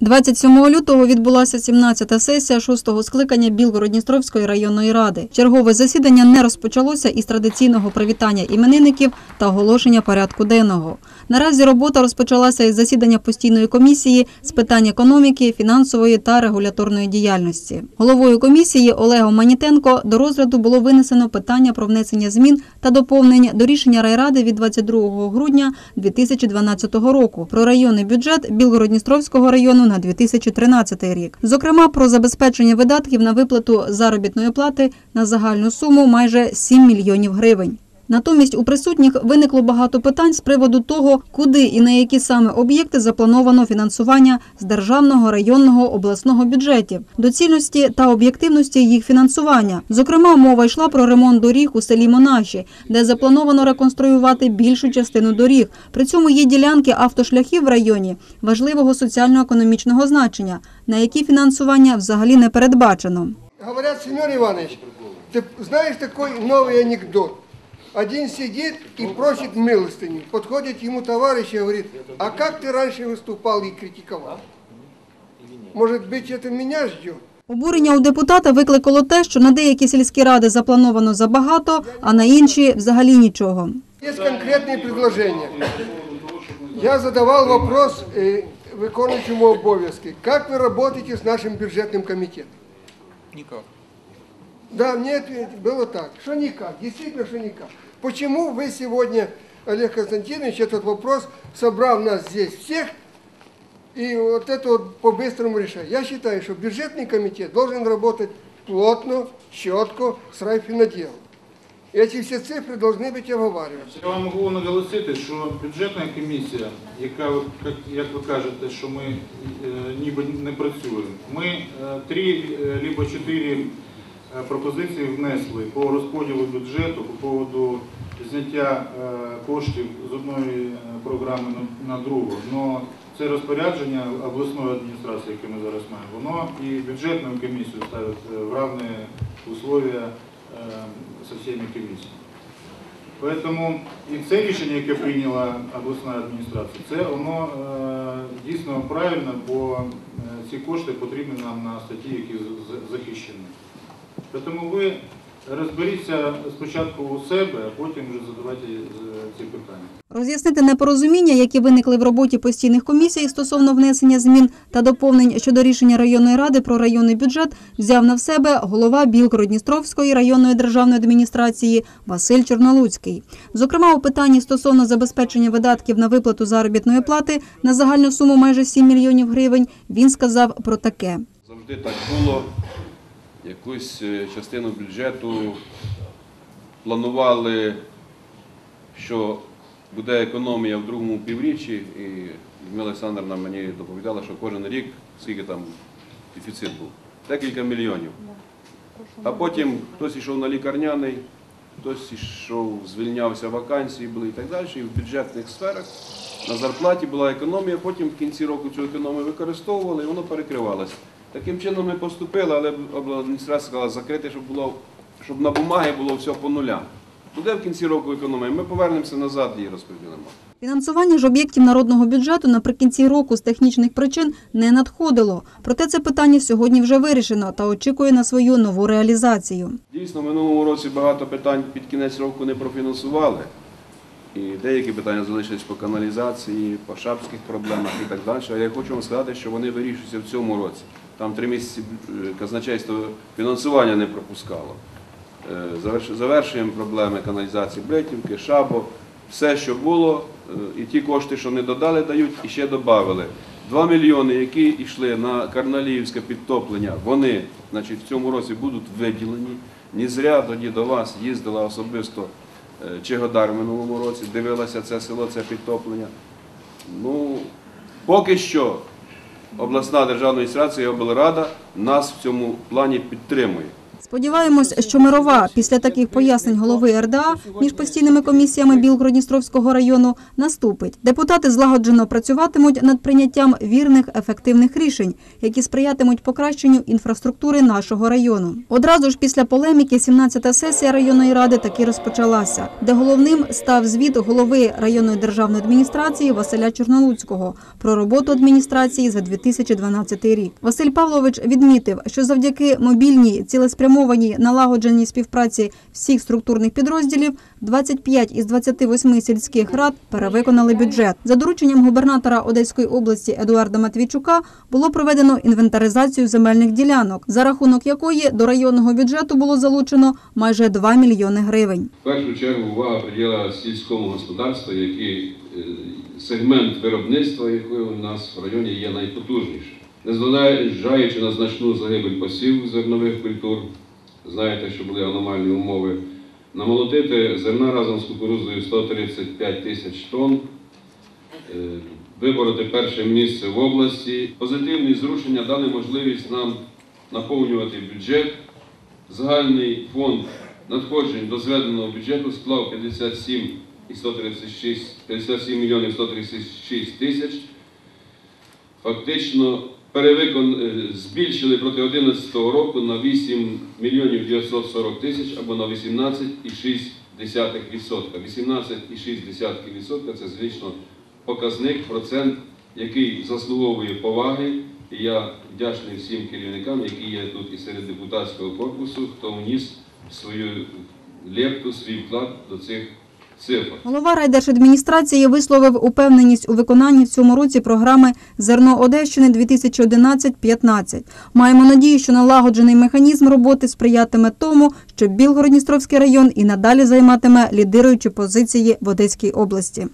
27 лютого відбулася 17-та сесія 6-го скликання Білгород-Дністровської районної ради. Чергове засідання не розпочалося із традиційного привітання іменинників та оголошення порядку денного. Наразі робота розпочалася із засідання постійної комісії з питань економіки, фінансової та регуляторної діяльності. Головою комісії Олегом Манітенко до розгляду було винесено питання про внесення змін та доповнень до рішення райради від 22 грудня 2012 року про районний бюджет Білгород-Дністровського району на 2013 рік. Зокрема, про забезпечення видатків на виплату заробітної плати на загальну суму майже 7 мільйонів гривень. Натомість у присутніх виникло багато питань з приводу того, куди і на які саме об'єкти заплановано фінансування з державного, районного, обласного бюджетів, доцільності та об'єктивності їх фінансування. Зокрема, мова йшла про ремонт доріг у селі Монаші, де заплановано реконструювати більшу частину доріг. При цьому є ділянки автошляхів в районі важливого соціально-економічного значення, на які фінансування взагалі не передбачено. Говорят, Семен Иванович, ты знаешь такой новый анекдот? Один сидит и просит милостыню. Подходит ему товарищ и говорит, а как ты раньше выступал и критиковал? Может быть, это меня ждет? Обурення у депутата викликало те, що на деякі сільські ради заплановано забагато, а на інші взагалі нічого. Есть конкретные предложения. Я задавал вопрос э, выполняющему обовязки. Как вы работаете с нашим бюджетным комитетом? Никак. Да, мне ответили, было так, что никак, действительно, что никак. Почему вы сегодня, Олег Константинович, этот вопрос, собрал нас здесь всех, и вот это вот по-быстрому решать? Я считаю, что бюджетный комитет должен работать плотно, четко, с райфиноделом. Эти все цифры должны быть оговариваться. Я вам можу наголосити, що бюджетна комісія, яка, ви- як, як ви кажете, що ми е, ніби не працюємо, ми е, три е, либо чотири е, пропозиції внесли по розподілу бюджету по поводу зняття е, коштів з одної е, програми на, другу. Но це розпорядження обласної адміністрації, яке ми зараз маємо, воно і бюджетну комісію ставить е, в равні условия е, со всіми комісіями. Поэтому і це рішення, яке прийняла обласна адміністрація, це воно е, дійсно правильно, бо е, ці кошти потрібні нам на статті, які з- з- захищені. Тому ви розберіться спочатку у себе, а потім вже задавайте е, ці питання. Роз'яснити непорозуміння, які виникли в роботі постійних комісій стосовно внесення змін та доповнень щодо рішення районної ради про районний бюджет, взяв на себе голова Білгород-Дністровської районної державної адміністрації Василь Чорнолуцький. Зокрема, у питанні стосовно забезпечення видатків на виплату заробітної плати на загальну суму майже 7 мільйонів гривень, він сказав про таке. Завжди так було. Якусь е, частину бюджету планували, що буде економія в другому півріччі, і Людмила Олександровна мені доповідала, що кожен рік, скільки там дефіцит був, декілька мільйонів. А потім хтось йшов на лікарняний, хтось йшов, звільнявся, вакансії були і так далі. І в бюджетних сферах на зарплаті була економія, потім в кінці року цю економію використовували і воно перекривалося. Таким чином ми поступили, але адміністрація сказала закрити, щоб було, щоб на бумагі було все по нулям. Буде в кінці року економія, ми повернемося назад і розподілимо. Фінансування ж об'єктів народного бюджету наприкінці року з технічних причин не надходило. Проте це питання сьогодні вже вирішено та очікує на свою нову реалізацію. Дійсно, в минулому році багато питань під кінець року не профінансували. І деякі питання залишились по каналізації, по шапських проблемах і так далі. А я хочу вам сказати, що вони вирішуються в цьому році. Там три місяці е, казначейство фінансування не пропускало. Е, Завершуємо проблеми каналізації Блетівки, Шабо, все, що було, е, і ті кошти, що не додали, дають, і ще додали. Два мільйони, які йшли на Карналіївське підтоплення, вони значить, в цьому році будуть виділені. Не зря тоді до вас їздила особисто е, Чегодар в минулому році, дивилася це село, це підтоплення. Ну, поки що обласна державна адміністрація і облрада нас в цьому плані підтримує. Сподіваємось, що мирова після таких пояснень голови РДА між постійними комісіями Білгородністровського району наступить. Депутати злагоджено працюватимуть над прийняттям вірних ефективних рішень, які сприятимуть покращенню інфраструктури нашого району. Одразу ж після полеміки 17-та сесія районної ради таки розпочалася, де головним став звіт голови районної державної адміністрації Василя Чорнолуцького про роботу адміністрації за 2012 рік. Василь Павлович відмітив, що завдяки мобільній цілеспрямованій налагодженій співпраці всіх структурних підрозділів 25 із 28 сільських рад перевиконали бюджет. За дорученням губернатора Одеської області Едуарда Матвійчука було проведено інвентаризацію земельних ділянок, за рахунок якої до районного бюджету було залучено майже 2 мільйони гривень. В першу чергу увага приділа сільському господарству, який е, сегмент виробництва, який у нас в районі є найпотужніший. Незважаючи на значну загибель посів зернових культур, знаєте, що були аномальні умови, намолотити зерна разом з кукурудзою 135 тисяч тонн, е, вибороти перше місце в області. Позитивні зрушення дали можливість нам наповнювати бюджет. Загальний фонд надходжень до зведеного бюджету склав 57 і 136, 57 мільйонів 136 тисяч. Фактично перевикон, е, збільшили проти 2011 року на 8 мільйонів 940 тисяч або на 18,6%. 18,6% це, звісно, показник, процент, який заслуговує поваги. І я вдячний всім керівникам, які є тут і серед депутатського корпусу, хто вніс свою лепту, свій вклад до цих цифр. Голова райдержадміністрації висловив упевненість у виконанні в цьому році програми Зерно Одещини 2011-15. Маємо надію, що налагоджений механізм роботи сприятиме тому, що Білгород-Дністровський район і надалі займатиме лідируючі позиції в Одеській області.